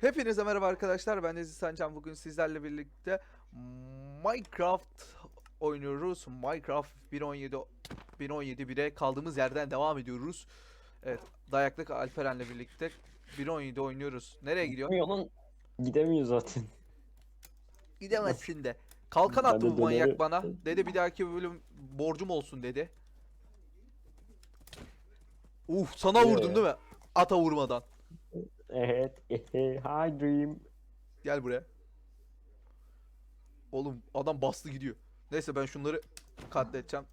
Hepinize merhaba arkadaşlar. Ben Aziz Sancan. Bugün sizlerle birlikte Minecraft oynuyoruz. Minecraft 1.17 1.17 1'e kaldığımız yerden devam ediyoruz. Evet, dayaklık Alperen'le birlikte 1.17 oynuyoruz. Nereye gidiyor? Lan. Gidemiyor zaten. Gidemezsin de. Kalkan Ben attı de bu manyak döneri- bana. Dedi bir dahaki bölüm borcum olsun dedi. Uf, sana Ee? vurdum değil mi? Ata vurmadan. Evet. Hi dream. Gel buraya. Oğlum adam bastı gidiyor. Neyse ben şunları katledeceğim.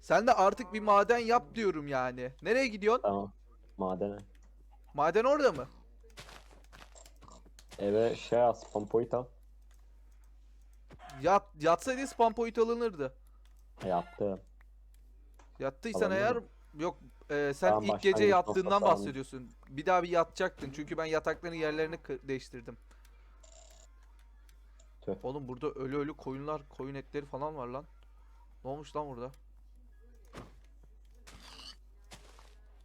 Sen de artık bir maden yap diyorum yani. Nereye gidiyorsun? Tamam. Madene. Maden orada mı? Eve şey al. Spam point al. Yat, yatsaydı spam point alınırdı. Yaptım. Yattıysan Alınır eğer? Yok e, sen Tamam, ilk başlangıç gece yattığından noktası bahsediyorsun. Bir daha bir yatacaktın çünkü ben yatakların yerlerini kı- değiştirdim. Tüh. Oğlum burada ölü ölü koyunlar, koyun etleri falan var lan. Ne olmuş lan burada?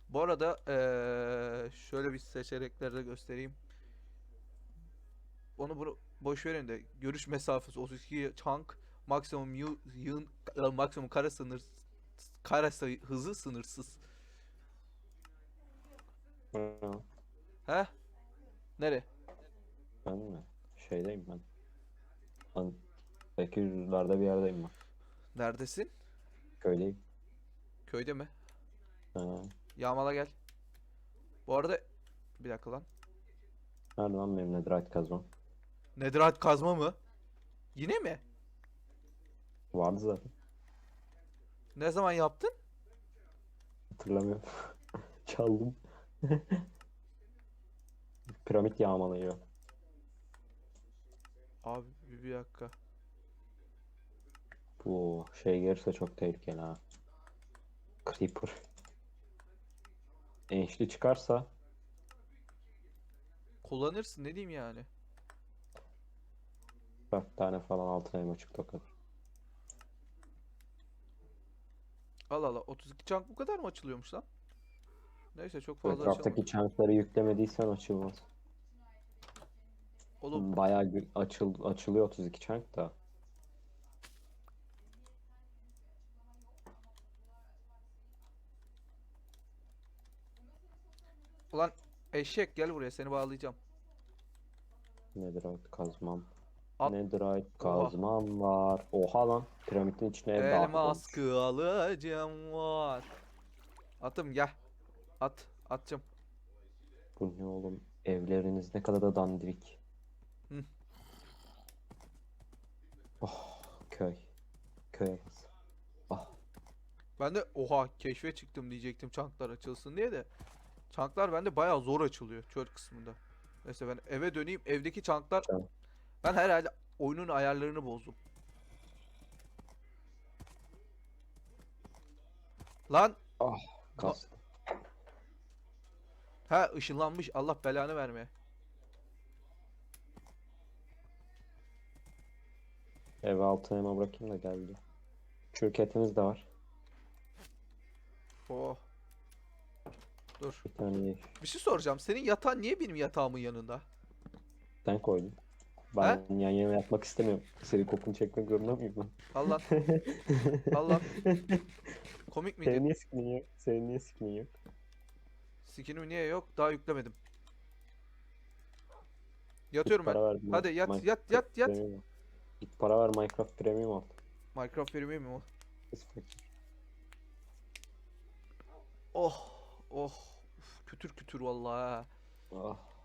Bu arada eee, şöyle bir seçenekleri de göstereyim. Onu bunu boş verin de görüş mesafesi 32 chunk maksimum yığın e, maksimum kara sınır kara sayı hızı sınırsız. Hı, He? Nere? Ben mi? Şeydeyim ben. Ben 800'lerde bir yerdeyim ben. Neredesin? Köydeyim. Köyde mi? Ha. Yağmala gel. Bu arada bir dakika lan. Nerede lan benim netherite kazmam? Netherite kazma mı? Yine mi? Vardı zaten. Ne zaman yaptın? Hatırlamıyorum. Çaldım. Piramit yağmalıyor. Abi bir, bir dakika. Bu şey gelirse çok tehlikeli ha. Creeper. Enişli çıkarsa Kullanırsın ne diyeyim yani. 4 tane falan altın elma çıktı o kadar. Allah Allah 32 chunk bu kadar mı açılıyormuş lan? Neyse çok fazla Etraftaki açılmadı. chunkları yüklemediysen açılmaz. Oğlum Bayağı gü- açıl açılıyor 32 chunk da. ulan eşek gel buraya seni bağlayacağım. Netherite kazmam. Al. Netherite kazmam var. Oha lan. Piramidin içine ev Elmas dağıtılmış. kılıcım var. Atım gel. At. Atacağım. Bu ne oğlum? Evleriniz ne kadar da dandirik. Hı. Oh köy. Köy havası. Ah Ben de oha keşfe çıktım diyecektim çanklar açılsın diye de. Çanklar bende bayağı zor açılıyor çöl kısmında. Neyse ben eve döneyim. Evdeki çanklar Tamam. Ben herhalde oyunun ayarlarını bozdum. Lan kastı. ha ışınlanmış Allah belanı vermeye. Eve altın elma bırakayım da geldi. Çürük etimiz de var. Oh. Dur. Bir tane ye- Bir şey soracağım. Senin yatağın niye benim yatağımın yanında? ben koydum. Ben yan yana yatmak istemiyorum. Senin kokunu çekmek zorunda mıyım ben? Allah. Allah. Komik miydi? Senin niye skinin yok? Senin niye skinin yok? Skinim niye yok? Daha yüklemedim. Yatıyorum ben. para ver, Hadi yat yat yat yat. Premium al. Git para ver Minecraft Premium al. Minecraft vereyim mi o? Oh oh. Uf, kütür kütür vallahi. ha. Ah.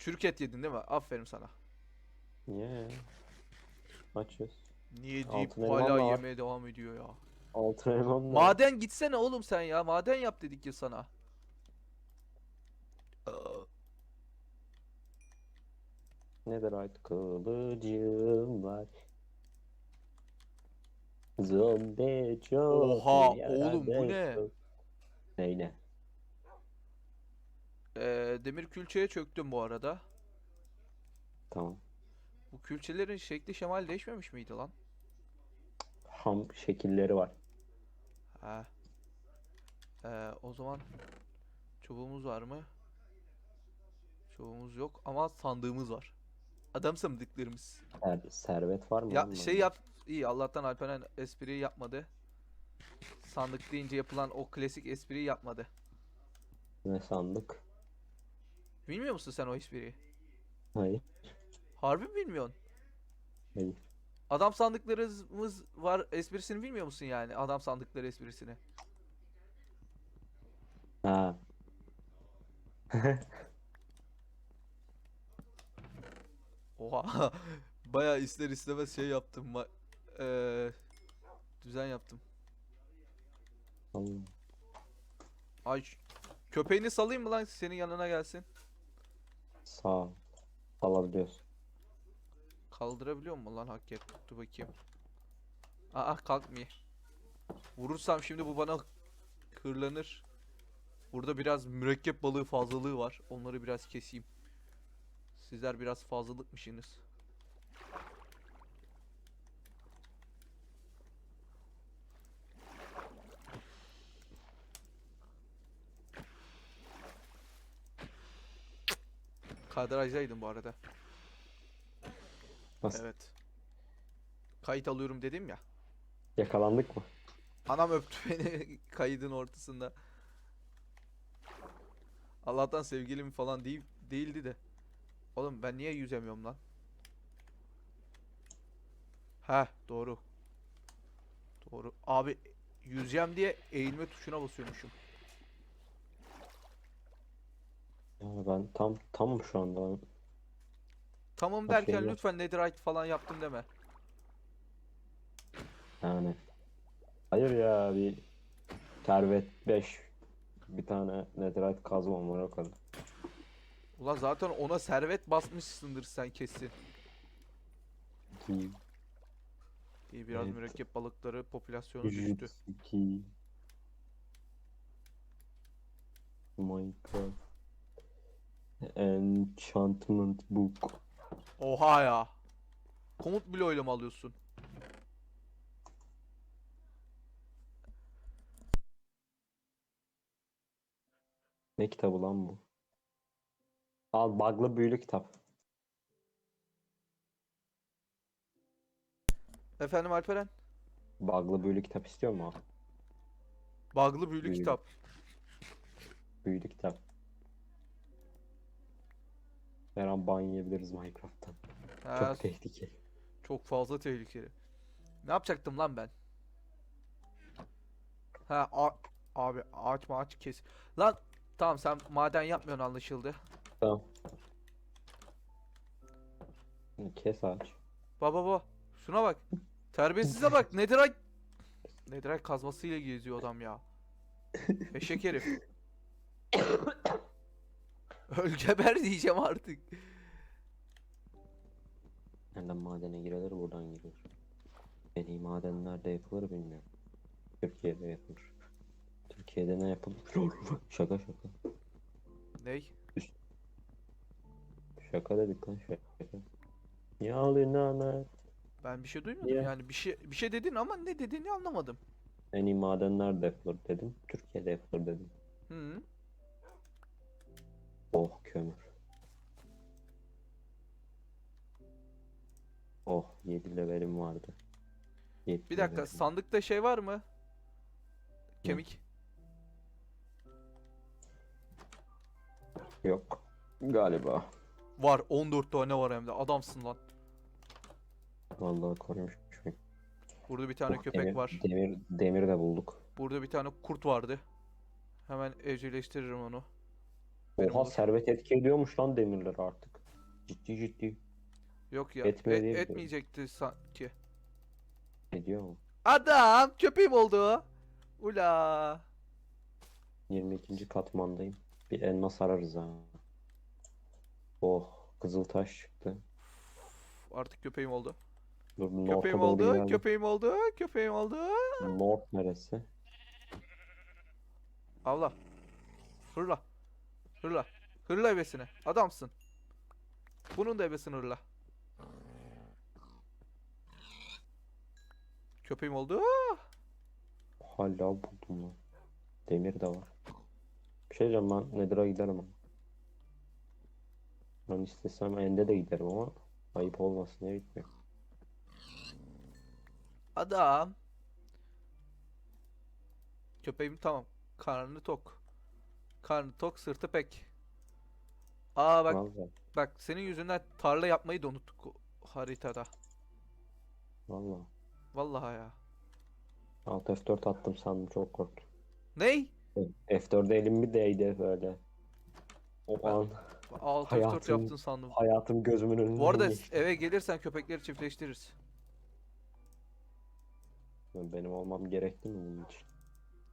Çürük et yedin değil mi? Aferin sana. Niye? Açız. Niye deyip Altın elman hala var. yemeye devam ediyor ya. Altın elmam var. Maden gitsene oğlum sen ya. Maden yap dedik ya sana. Aa, Netherite kılıcım var. Zombi çok Oha, oğlum bu ne? Neyle? Ee, demir külçeye çöktüm bu arada. Tamam. Bu külçelerin şekli şemali değişmemiş miydi lan? Ham şekilleri var. Ha. Ee, o zaman çubuğumuz var mı? Çoğumuz yok ama sandığımız var. Adam sandıklarımız. Ser- servet var mı? Ya şey yap iyi Allah'tan Alperen espriyi yapmadı. Sandık deyince yapılan o klasik espriyi yapmadı. Ne sandık? Bilmiyor musun sen o espriyi? Hayır. Harbi mi bilmiyorsun? Hayır. Adam sandıklarımız var esprisini bilmiyor musun yani? Adam sandıkları esprisini. Ha. Oha. Bayağı ister istemez şey yaptım. ma- eee, düzen yaptım. Allah. Ay köpeğini salayım mı lan senin yanına gelsin? Sağ. Alabiliyorsun. Kaldırabiliyor mu lan hakikat? Dur bakayım. Aa kalkmıyor. Vurursam şimdi bu bana kırlanır. Burada biraz mürekkep balığı fazlalığı var. Onları biraz keseyim. Sizler biraz fazlalıkmışsınız. Kadrajdaydım bu arada. Nasıl? Evet. Kayıt alıyorum dedim ya. Yakalandık mı? Anam öptü beni kaydın ortasında. Allah'tan sevgilim falan değil değildi de. Oğlum ben niye yüzemiyorum lan? Heh doğru. Doğru. Abi yüzeceğim diye eğilme tuşuna basıyormuşum. Ben tam tamam şu anda. Tamam Bak derken şeyler- lütfen netherite falan yaptım deme. Yani. Hayır ya bir servet 5 bir tane netherite kazmam var o kadar. Ulan zaten ona servet basmışsındır sen kesin. İki, İyi biraz Evet. mürekkep balıkları popülasyonu düştü. 2 Minecraft Enchantment Book Oha ya. Komut bloğuyla mı alıyorsun? Ne kitabı lan bu? Al bug'lı büyülü kitap. Efendim Alperen? Bug'lı büyülü kitap istiyor mu? Bug'lı büyülü Büyülü. kitap. Büyülü kitap. Her an ban yiyebiliriz Minecraft'tan. Ha, Çok tehlikeli. çok fazla tehlikeli. Ne yapacaktım lan ben? Ha a- abi ağaç mı ağaç kes. Lan tamam sen maden yapmıyorsun anlaşıldı. Tamam. Kes ağaç. Baba baba şuna bak. Terbiyesize bak. Netherite Netherite kazmasıyla geziyor adam ya. Eşek herif. Öl geber diyeceğim artık. Nereden madene girilir buradan girilir. En iyi maden nerede yapılır bilmiyorum. Türkiye'de yapılır. Türkiye'de ne yapılır? şaka şaka. Ney? Şaka dedik lan şaka. Ya ağlıyorsun Ben bir şey duymadım Niye? yani bir şey bir şey dedin ama ne dediğini anlamadım. En iyi maden nerede yapılır dedim. Türkiye'de yapılır dedim. Hı. Oh kömür. Oh 7 levelim vardı. Yedi Bir dakika levelim. sandıkta şey var mı? Kemik. Yok. Galiba. Var 14 tane var hem de adamsın lan. Vallahi korumuş. Burada bir tane Oh, köpek demir, var. Demir, demir de bulduk. Burada bir tane kurt vardı. Hemen evcilleştiririm onu. Oha servet etki ediyormuş lan demirler artık. Ciddi ciddi Yok ya Etmiyor e- diye biliyorum. etmeyecekti sanki. ediyor mu? Adam köpeğim oldu. Ula. 22. katmandayım. Bir elmas ararız ha. Oh kızıl taş çıktı. Artık köpeğim oldu. Dur Köpeğim oldu. ilerle. Köpeğim oldu. Köpeğim oldu. North neresi? Allah. Hırla. Hırla. Hırla ebesine. Adamsın. Bunun da ebesini hırla. Köpeğim oldu. Hala buldum lan. Demir de var. Bir şey diyeceğim ben Nether'a giderim ama. Ben istesem ende de giderim ama ayıp olmasın diye gitmiyor. Adam. Köpeğim tamam. Karnı tok. Karnı tok, sırtı pek. Aa bak Vallahi. bak senin yüzünden tarla yapmayı da unuttuk o haritada. Vallahi. Vallahi ya. Alt F4 attım sandım çok korktum. Ney? F4'e elim bir değdi böyle. O Ben- an Alt F4 Hayatım- yaptın sandım. hayatım gözümün önünden Bu arada geçti. eve gelirsen köpekleri çiftleştiririz. Benim olmam gerekti mi bunun için?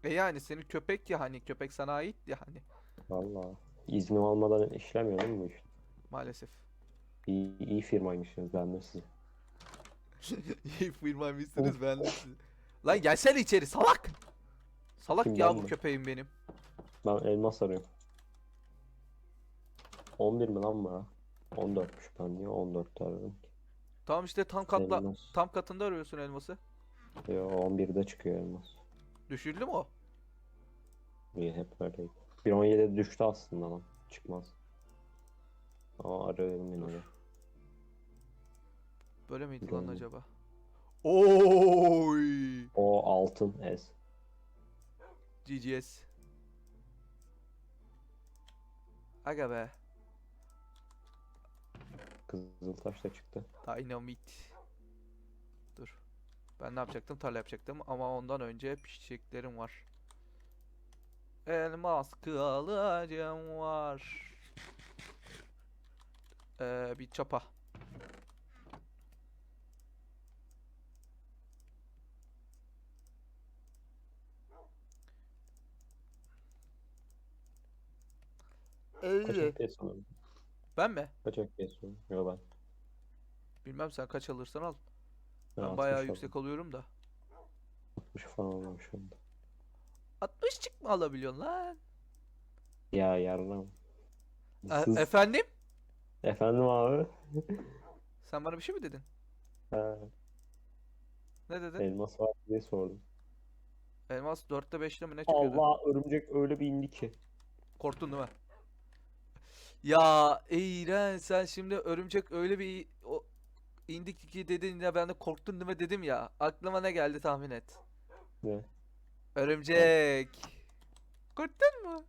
E yani senin köpek ya hani köpek sana ait ya hani Vallahi. İznim olmadan işlemiyor değil mi bu iş? maalesef. İyi, iyi firmaymışsınız ben de sizi. İyi firmaymışsınız ben de sizi. Lan gelsene içeri salak. Salak Kim, ya bu mi? köpeğim benim. Ben elmas arıyorum. 11 mi lan bu ya? 14'müş ben niye 14 arıyorum ki? Tamam işte tam katla Elmas. tam katında arıyorsun elması. Yo 11'de çıkıyor elmas. Düşürdü mü o? İyi hep böyleydi. 1.17'de düştü aslında lan. Çıkmaz. Aa arıyorum yine de. Böyle miydi lan acaba? Oy! O altın es. GGS. Aga be. Kızıltaş da çıktı. Dynamit. Ben ne yapacaktım? Tarla yapacaktım ama ondan önce pişeceklerim var. Elmas kılıcım var. Ee, bir çapa. Kaç Ee, FPS ben mi? Kaç FPS? Yo ben. Bilmem sen kaç alırsan al. Ben Ben 60 bayağı aldım. yüksek alıyorum da. 60 falan olmuş şu anda. 60 çık mı alabiliyorsun lan? Ya yarram. E- Sız- efendim? Efendim abi. Sen bana bir şey mi dedin? Ha, Ne dedin? elmas var diye sordum. Elmas 4'te 5'te mi ne çıkıyordu? Allah örümcek öyle bir indi ki. Korktun değil mi? Ya İğren sen şimdi örümcek öyle bir indik ki dedin ya ben de korktun değil mi dedim ya. Aklıma ne geldi tahmin et. Ne? Örümcek. Korktun mu?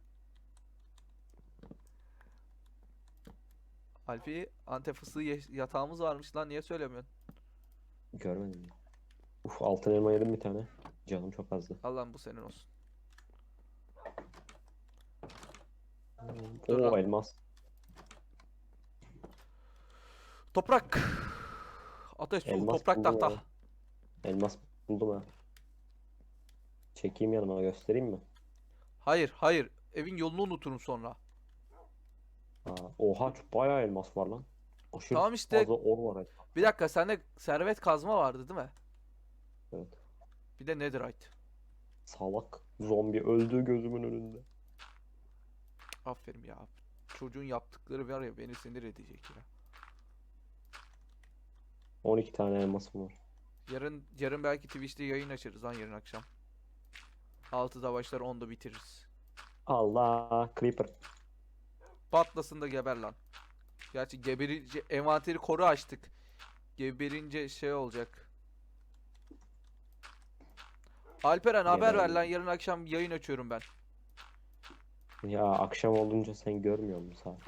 Alfi Antep fıstığı yatağımız varmış lan niye söylemiyorsun? Görmedim ya. Uf altın elma yedim bir tane. Canım çok azdı. Allah'ım bu senin olsun. Dur Oo elmas. Toprak. Ateş su Elmas toprak buldum tahta. abi. Elmas buldum ha. Çekeyim yanıma göstereyim mi? Hayır hayır evin yolunu unuturum sonra. Aa, oha çok bayağı elmas var lan. Aşırı Tamam işte fazla or var. bir dakika sende servet kazma vardı değil mi? Evet. Bir de netherite. Salak. Zombi öldü gözümün önünde. Aferin ya. Çocuğun yaptıkları var ya beni sinir edecek ya. 12 tane elmasım var. Yarın yarın belki Twitch'te yayın açarız lan yarın akşam. 6'da başlar 10'da bitiririz. Allah creeper. Patlasın da geber lan. Gerçi geberince envanteri koru açtık. Geberince şey olacak. Alperen haber ver lan yarın akşam yayın açıyorum ben. Ya akşam olunca sen görmüyor musun saat?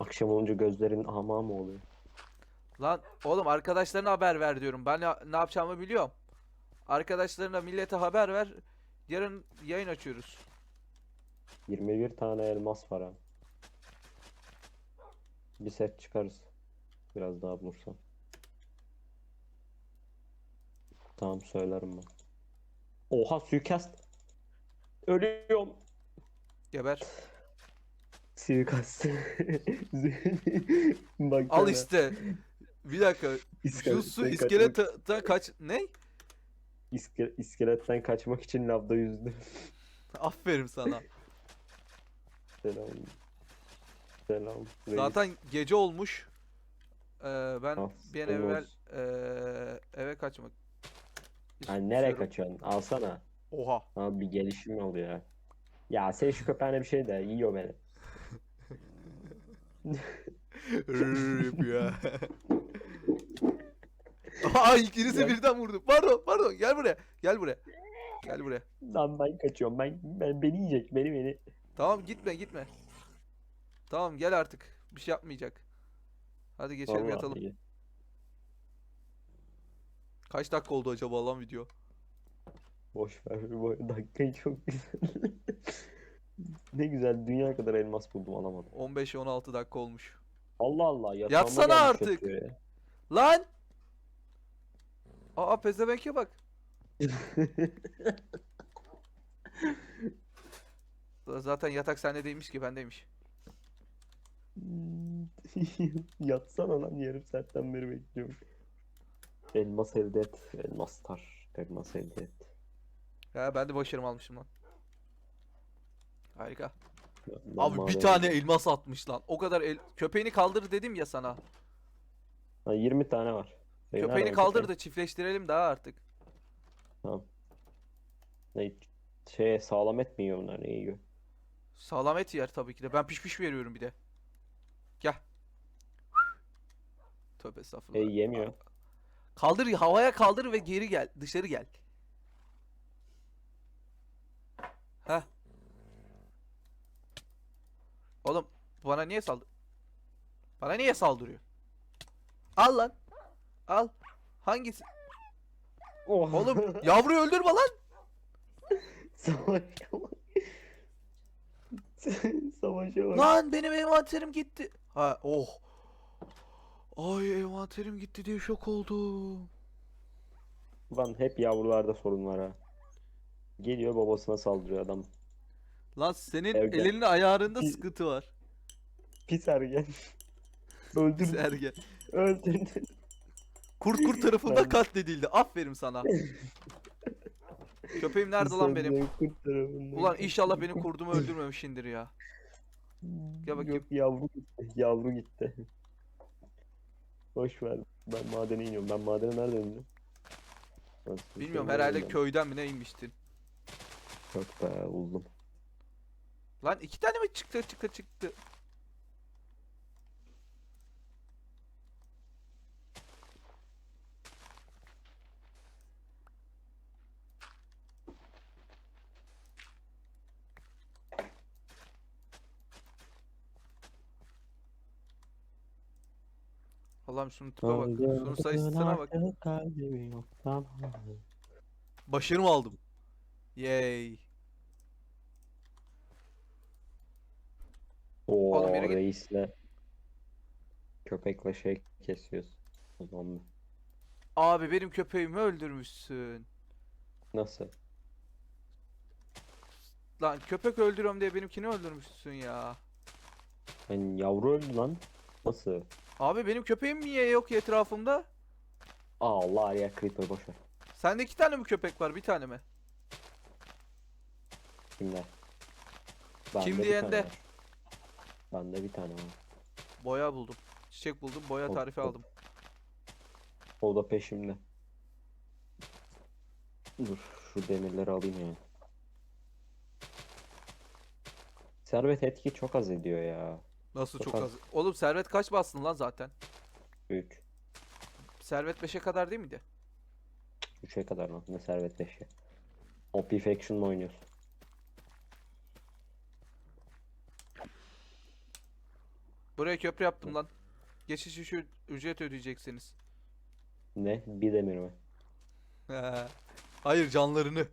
Akşam olunca gözlerin ama mı oluyor? Lan oğlum arkadaşlarına haber ver diyorum. Ben ne, ne yapacağımı biliyorum. Arkadaşlarına millete haber ver. Yarın yayın açıyoruz. 21 tane elmas var ha. Bir set çıkarız. Biraz daha bulursam. Tamam söylerim ben. Oha suikast. Ölüyorum. Geber. Suikast. Bak Al işte. Bir dakika. Şu İskeletten su kaçmak- iskeletten kaç ne? İske- iskeletten kaçmak için lavda yüzdüm. Aferin sana. Selam. Selam. reis. Zaten gece olmuş. Ee, ben Ah, bir an evvel ee, eve kaçmak Yani nereye istiyorum. kaçıyorsun? Alsana. Oha. Abi bir gelişim oluyor ya. Ya sen şu köpeğine bir şey de yiyor beni. Rrrr. Aa ikinizi birden vurdu. Pardon pardon gel buraya. Gel buraya. Gel buraya. Lan ben kaçıyorum. Ben, ben beni yiyecek. Beni beni. Tamam gitme gitme. Tamam gel artık. Bir şey yapmayacak. Hadi geçelim Vallahi yatalım. iyi. Kaç dakika oldu acaba lan video? Boş ver. Bu dakikayı çok güzel. ne güzel. Dünya kadar elmas buldum alamadım. 15-16 dakika olmuş. Allah Allah. yatağıma Yatsana gelmiş artık. yatıyor ya. Lan! Aa pezevenke bak. Zaten yatak sendeymiş ki bendeymiş. Yatsana lan yarım saatten beri bekliyorum. Elmas elde et. Elmas tar. Elmas elde et. Ya ben de başarım almışım lan. Harika. Ben Abi bir tane elmas atmış lan. O kadar el... Köpeğini kaldır dedim ya sana. Ha, 20 tane var. Köpeğini nerede kaldır köpeğin? da çiftleştirelim daha artık. Tamam. Ne, şey sağlam et mi yiyor bunlar? Ne yiyor? Sağlam et yer tabii ki de. Ben piş piş veriyorum bir de. Gel. Tövbe estağfurullah. Hey yemiyor. Kaldır havaya kaldır ve geri gel. Dışarı gel. Heh. Oğlum bana niye saldır? Bana niye saldırıyor? Al lan. Al. Hangisi? Oha. Oğlum yavruyu öldürme lan. Savaşa bak. Savaşa bak. Lan benim envanterim gitti. Ha oh. Ay envanterim gitti diye şok oldum. Lan hep yavrularda sorun var ha. Geliyor babasına saldırıyor adam. Lan senin Evde. elinin ayarında Bir- sıkıntı var. Pis ergen. Öldür. Sergen. Öldürdü. Kurt kurt tarafında Ben- katledildi. Aferin sana. Köpeğim nerede lan benim? Kurt tarafından Ulan inşallah benim kurdumu öldürmemişindir ya. Gel bakayım. Yok yavru gitti. Yavru gitti. Boş ver. Ben madene iniyorum. Ben madene nereden? Ben seni Bilmiyorum herhalde ben. köyden mi ne inmiştin? Yok be buldum. Lan iki tane mi çıktı çıktı çıktı? Allah'ım şunun tipe bak. Şunun sayısına bak. Yoktan aldım. Başarım aldım. Yay. Oo Oğlum yürü git. reisle köpekle şey kesiyoruz. O zaman Abi benim köpeğimi öldürmüşsün. nasıl? Lan köpek öldürüyorum diye benimkini öldürmüşsün ya. Yani yavru öldü lan. Nasıl? Abi benim köpeğim niye yok etrafımda? Allah ya creeper boş ver. Sende iki tane mi köpek var bir tane mi? Bende Kim bir diyende? tane var. Bende bir tane var. Boya buldum. Çiçek buldum. Boya Hop, tarifi hop. aldım. O da peşimde. Dur şu demirleri alayım ya. Servet etki çok az ediyor ya. Nasıl Çok çok az. Oğlum servet kaç bastın lan zaten? 3. Servet 5'e kadar değil miydi? 3'e kadar lan. Ne servet 5'e. OP Faction mı oynuyorsun? Buraya köprü yaptım lan. Geçiş şu ücret ödeyeceksiniz. Ne? Bir demir mi? Hayır canlarını.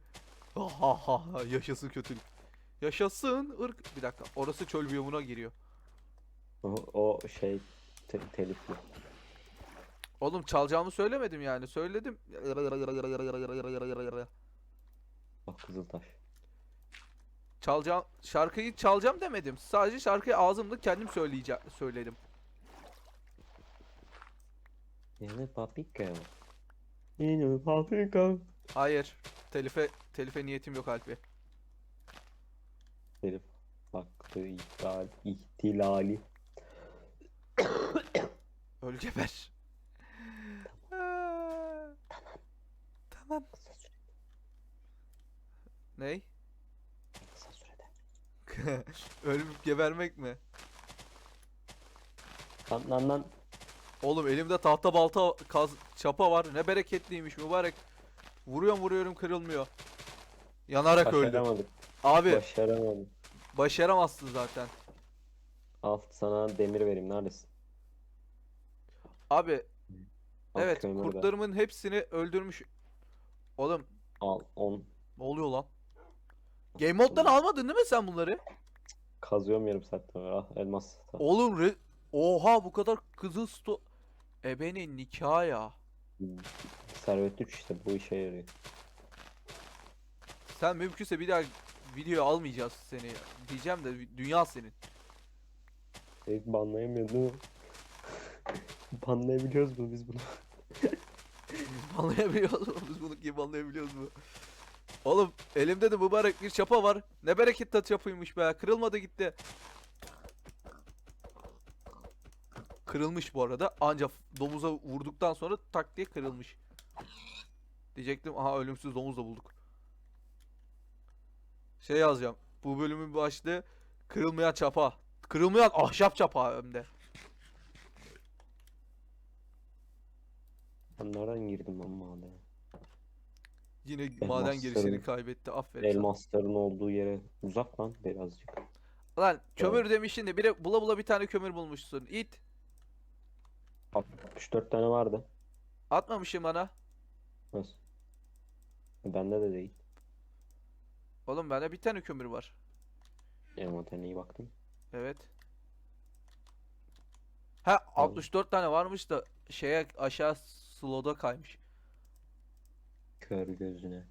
Ha ha ha yaşasın kötülük. Yaşasın ırk. Bir dakika orası çöl biyomuna giriyor. O, şey te- telifli. Oğlum çalacağımı söylemedim yani. Söyledim. Bak Kızıltaş. Çalacağım şarkıyı çalacağım demedim. Sadece şarkıyı ağzımda kendim söyleyeceğim söyledim. Yine paprika. Yine paprika. Hayır. Telife telife niyetim yok Alpi. Telif. Hakkı iptal. ihtilali. Öl geber. Aa, Tamam. Kısa süre. Ney? Kısa sürede. Ölüp gebermek mi? Lan lan lan. Oğlum elimde tahta balta kaz çapa var. Ne bereketliymiş mübarek. Vuruyorum vuruyorum kırılmıyor. Yanarak öldüm. Abi Başaramadık. başaramazsın zaten. Al sana demir vereyim. Neredesin? Abi Al evet kömür de. kurtlarımın hepsini öldürmüş. Oğlum Al 10. ne oluyor lan? Game moddan almadın değil mi sen bunları? Kazıyorum yarım saatte. Ah elmas. Oğlum re- Oha bu kadar kızıl sto... Ebenin nikahı ya. Servet 3 işte bu işe yarıyor. Sen mümkünse bir daha video almayacağız seni. Diyeceğim de dünya senin. İlk banlayamıyor değil mi? Banlayabiliyoruz mu biz bunu? Banlayabiliyoruz mu? Biz bunu kim banlayabiliyoruz mu? Oğlum elimde de mübarek bir çapa var. Ne bereketli çapıymış be. Kırılmadı gitti. Kırılmış bu arada. Ancak domuza vurduktan sonra tak diye kırılmış. Diyecektim aha ölümsüz domuz da bulduk. Şey yazacağım. Bu bölümün başlığı kırılmayan çapa. Kırılmayan ahşap çapa hem de. Ben nereden girdim lan madene? Yine maden girişini kaybetti. Aferin. Elmasların olduğu yere uzak lan birazcık. Lan kömür demişsin de bire bula bula bir tane kömür bulmuşsun. İt. 64 tane vardı. Atmamışım bana. Nasıl? Bende de değil. Oğlum bende bir tane kömür var. Envanterine iyi baktım. Evet. Ha 64 tane varmış da şeye aşağı slow'da kaymış. Kör gözüne.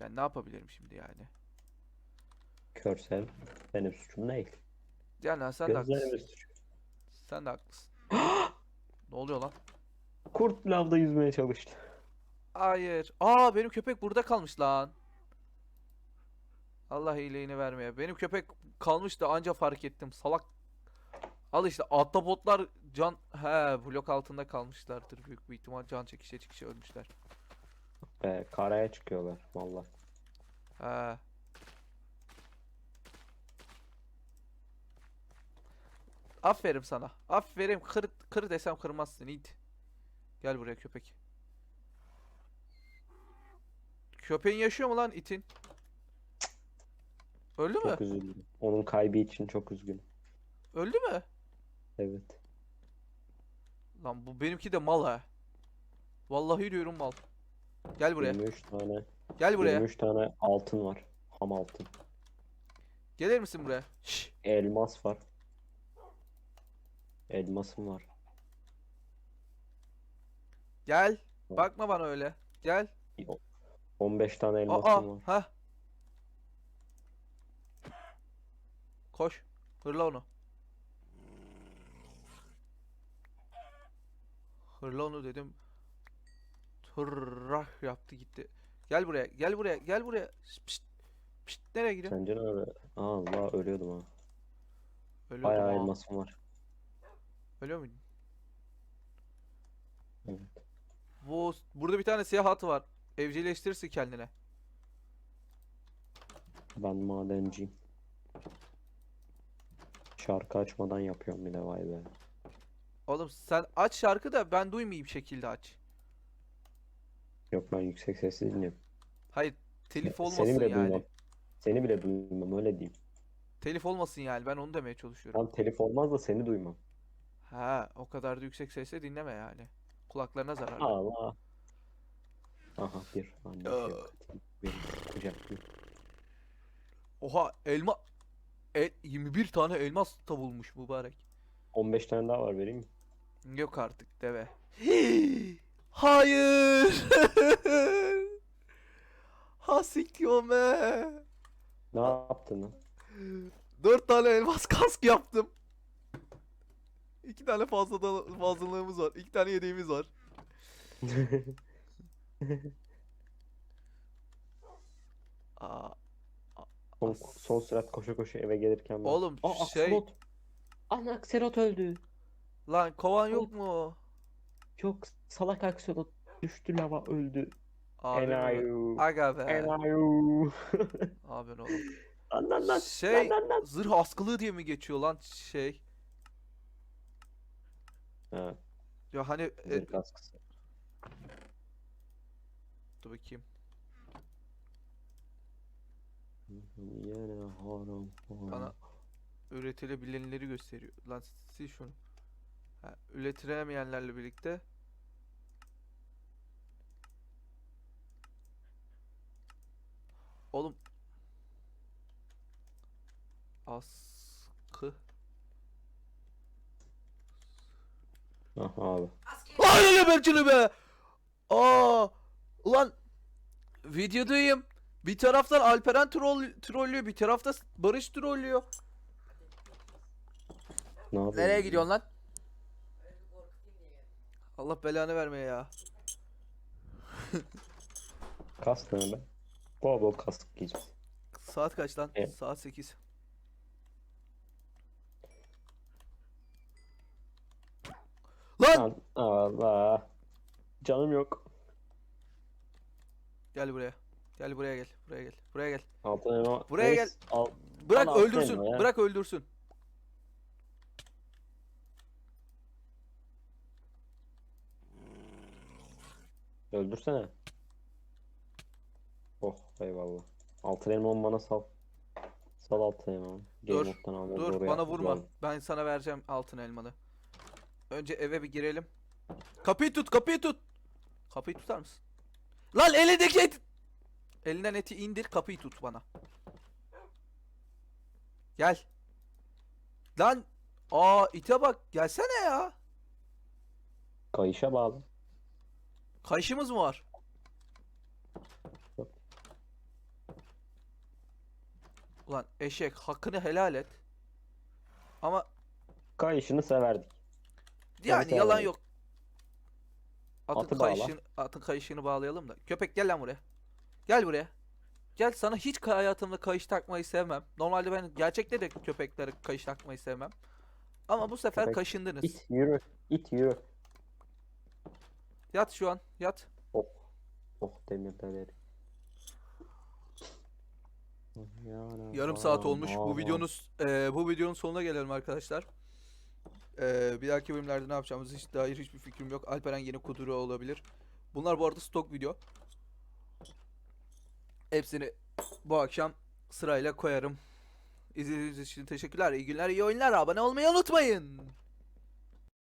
Ben ne yapabilirim şimdi yani? Körsel benim suçum değil. Yani sen de haklısın. Gözlerimiz suçu. Sen de haklısın. Ne oluyor lan? Kurt lavda yüzmeye çalıştı. Hayır. Aa benim köpek burada kalmış lan. Allah iyiliğini vermeye. Benim köpek kalmış da anca fark ettim. Salak. Al işte ahtapotlar can he blok altında kalmışlardır büyük bir ihtimal can çekişe çekişe ölmüşler. Be, karaya çıkıyorlar valla. He. Aferin sana. Aferin. Kır, kır desem kırmazsın. it. Gel buraya köpek. Köpeğin yaşıyor mu lan itin? Öldü mü? Çok üzüldüm. Onun kaybı için çok üzgünüm. Öldü mü? Evet. Lan bu benimki de mal ha. Vallahi diyorum mal. Gel buraya. 23 tane. Gel buraya. 23 tane altın var. Ham altın. Gelir misin buraya? Şş. Elmas var. Elmasım var. Gel. Bakma bana öyle. Gel. 15 tane elmasım Aa, var. ha. Koş. Hırla onu. Hırla onu dedim. Tırrah yaptı gitti. Gel buraya, gel buraya, gel buraya. Pişt, pişt, nereye gidiyorsun? Sence ne öyle? Aa Allah ölüyordum ha. Ölüyordum Bayağı ha. elmasım var. Ölüyor muydun? Evet. Bu, burada bir tane siyah at var. Evcilleştirirsin kendine. Ben madenciyim. Şarkı açmadan yapıyorum bir de vay be. Oğlum sen aç şarkı da ben duymayayım şekilde aç. Yok ben yüksek sesli dinliyorum. Hayır, telif Seni olmasın bile yani. duymam. Seni bile duymam öyle diyeyim. Telif olmasın yani. Ben onu demeye çalışıyorum. Tam telif olmaz da seni duymam. Ha, o kadar da yüksek sesle dinleme yani. Kulaklarına zararlı. Allah. Aha bir. Anne. Oha, elma e, 21 tane elmas da bulmuş mübarek. 15 tane daha var vereyim mi? Yok artık deve. Hayır. Hasikyome. Ne yaptın lan? 4 tane elmas kask yaptım. 2 tane fazladan fazlalığımız var. 2 tane yedeğimiz var. Aa, son, son sürat koşa koşa eve gelirken ben... Oğlum Aa şey Axolot! Ana Axolot öldü. lan kovan yok mu? Yok salak Axolot düştü lava öldü. Abi Enayu. Aga be. Enayu. Abi ne oğlum. Lan lan lan. Şey Lan lan lan. zırh askılığı diye mi geçiyor lan şey? Evet. Ya hani e, Zırh kaskısı. dur bakayım. Yere haram haram. Bana üretilebilenleri gösteriyor. Lan sil şunu. Ha, üretilemeyenlerle birlikte Oğlum askı Aha abi. Aynen Berçin'i be. Aa, ulan videodayım. Bir taraftan Alperen troll trollüyor, bir tarafta Barış trollüyor. Ne yapıyorsun? Nereye gidiyorsun lan? Allah belanı vermeye ya. Kask ne be? Bol bol kask giyeceğiz. Saat kaç lan? Evet. Saat 8. Lan! Lan Allah. Canım yok. Gel buraya. Gel buraya gel. Buraya gel. Buraya gel. Altın elma. Buraya Reis, Al. Bırak Al öldürsün. elma ya. Bırak öldürsün. Öldürsene. Oh eyvallah. Altın elmamı bana sal. Sal altın elmamı. Dur, Dur oraya bana vurma. abi. Ben sana vereceğim altın elmanı. Önce eve bir girelim. Kapıyı tut, kapıyı tut. Kapıyı tutar mısın? Lan elindeki. Elinden eti indir, kapıyı tut bana. Gel. Lan aa ite bak. Gelsene ya. Kayışa bağlı. Kayışımız mı var? Ulan eşek hakkını helal et. Ama Kayışını severdik. yani yalan yok. Atın Atı bağla. kayışını, atın kayışını bağlayalım da. Köpek gel lan buraya. Gel buraya. Gel sana hiç hayatımda kayış takmayı sevmem. Normalde ben gerçekte de köpeklere kayış takmayı sevmem. Ama bu sefer Köpek, kaşındınız. İt yürü. İt yürü. Yat şu an, yat. Oh. Oh demirleri. Yarım saat olmuş. Bu videonuz eee, bu videonun sonuna gelelim arkadaşlar. Eee, bir dahaki bölümlerde ne yapacağımızı hiç dair hiçbir fikrim yok. Alperen yeni kuduru olabilir. Bunlar bu arada stok video. Hepsini bu akşam sırayla koyarım. İzlediğiniz için teşekkürler. İyi günler, iyi oyunlar. Abone olmayı unutmayın.